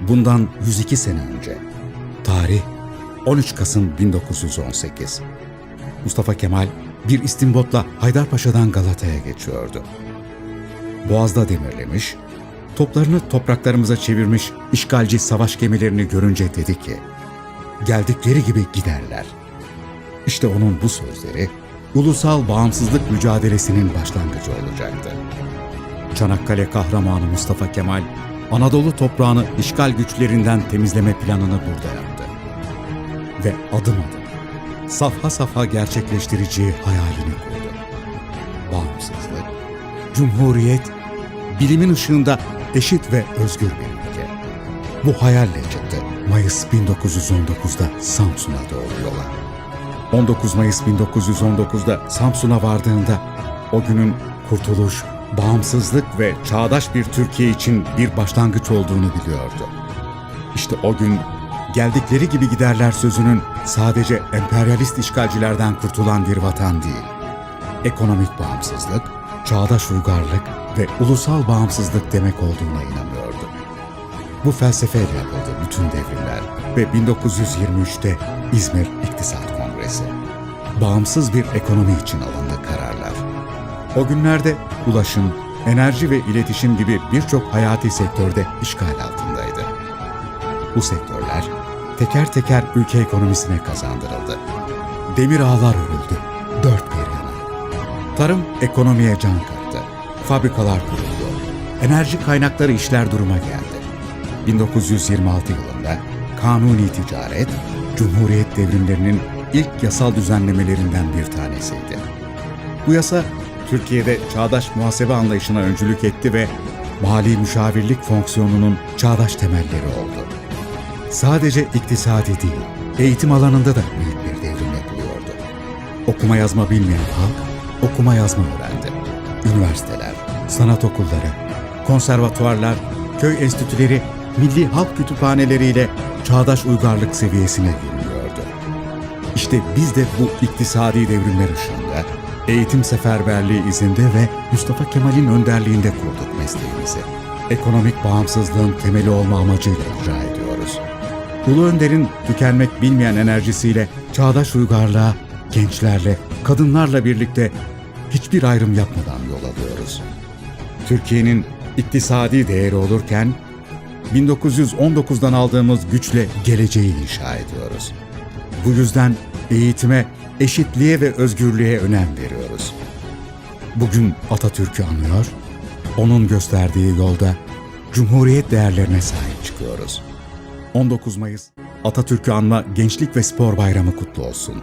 Bundan 102 sene önce. Tarih 13 Kasım 1918. Mustafa Kemal bir istimbotla Haydarpaşa'dan Galata'ya geçiyordu. Boğaz'da demirlemiş, toplarını topraklarımıza çevirmiş işgalci savaş gemilerini görünce dedi ki, geldikleri gibi giderler. İşte onun bu sözleri ulusal bağımsızlık mücadelesinin başlangıcı olacaktı. Çanakkale kahramanı Mustafa Kemal, Anadolu toprağını işgal güçlerinden temizleme planını burada yaptı. Ve adım adım, safha safha gerçekleştireceği hayalini kurdu. Bağımsızlık, cumhuriyet, bilimin ışığında eşit ve özgür bir ülke. Bu hayalle çıktı Mayıs 1919'da Samsun'a doğru yola. 19 Mayıs 1919'da Samsun'a vardığında o günün kurtuluş, bağımsızlık ve çağdaş bir Türkiye için bir başlangıç olduğunu biliyordu. İşte o gün geldikleri gibi giderler sözünün sadece emperyalist işgalcilerden kurtulan bir vatan değil, ekonomik bağımsızlık, çağdaş uygarlık ve ulusal bağımsızlık demek olduğuna inanıyordu. Bu felsefeyle yapıldı bütün devrimler ve 1923'te İzmir İktisat Kongresi. Bağımsız bir ekonomi için alındı kararlar. O günlerde ulaşım, enerji ve iletişim gibi birçok hayati sektörde işgal altındaydı. Bu sektörler teker teker ülke ekonomisine kazandırıldı. Demir ağlar örüldü, dört bir yana. Tarım ekonomiye can kattı. Fabrikalar kuruldu. Enerji kaynakları işler duruma geldi. 1926 yılında kanuni ticaret, Cumhuriyet devrimlerinin ilk yasal düzenlemelerinden bir tanesiydi. Bu yasa Türkiye'de çağdaş muhasebe anlayışına öncülük etti ve mali müşavirlik fonksiyonunun çağdaş temelleri oldu. Sadece iktisadi değil, eğitim alanında da büyük bir devrim yapılıyordu. Okuma yazma bilmeyen halk okuma yazma öğrendi. Üniversiteler, sanat okulları, konservatuvarlar, köy enstitüleri, milli halk kütüphaneleriyle çağdaş uygarlık seviyesine yürünüyordu. İşte biz de bu iktisadi devrimler ışığında eğitim seferberliği izinde ve Mustafa Kemal'in önderliğinde kurduk mesleğimizi. Ekonomik bağımsızlığın temeli olma amacıyla icra ediyoruz. Ulu Önder'in tükenmek bilmeyen enerjisiyle çağdaş uygarlığa, gençlerle, kadınlarla birlikte hiçbir ayrım yapmadan yol alıyoruz. Türkiye'nin iktisadi değeri olurken 1919'dan aldığımız güçle geleceği inşa ediyoruz. Bu yüzden eğitime, eşitliğe ve özgürlüğe önem veriyoruz. Bugün Atatürk'ü anlıyor, onun gösterdiği yolda Cumhuriyet değerlerine sahip çıkıyoruz. 19 Mayıs Atatürk'ü anma Gençlik ve Spor Bayramı kutlu olsun.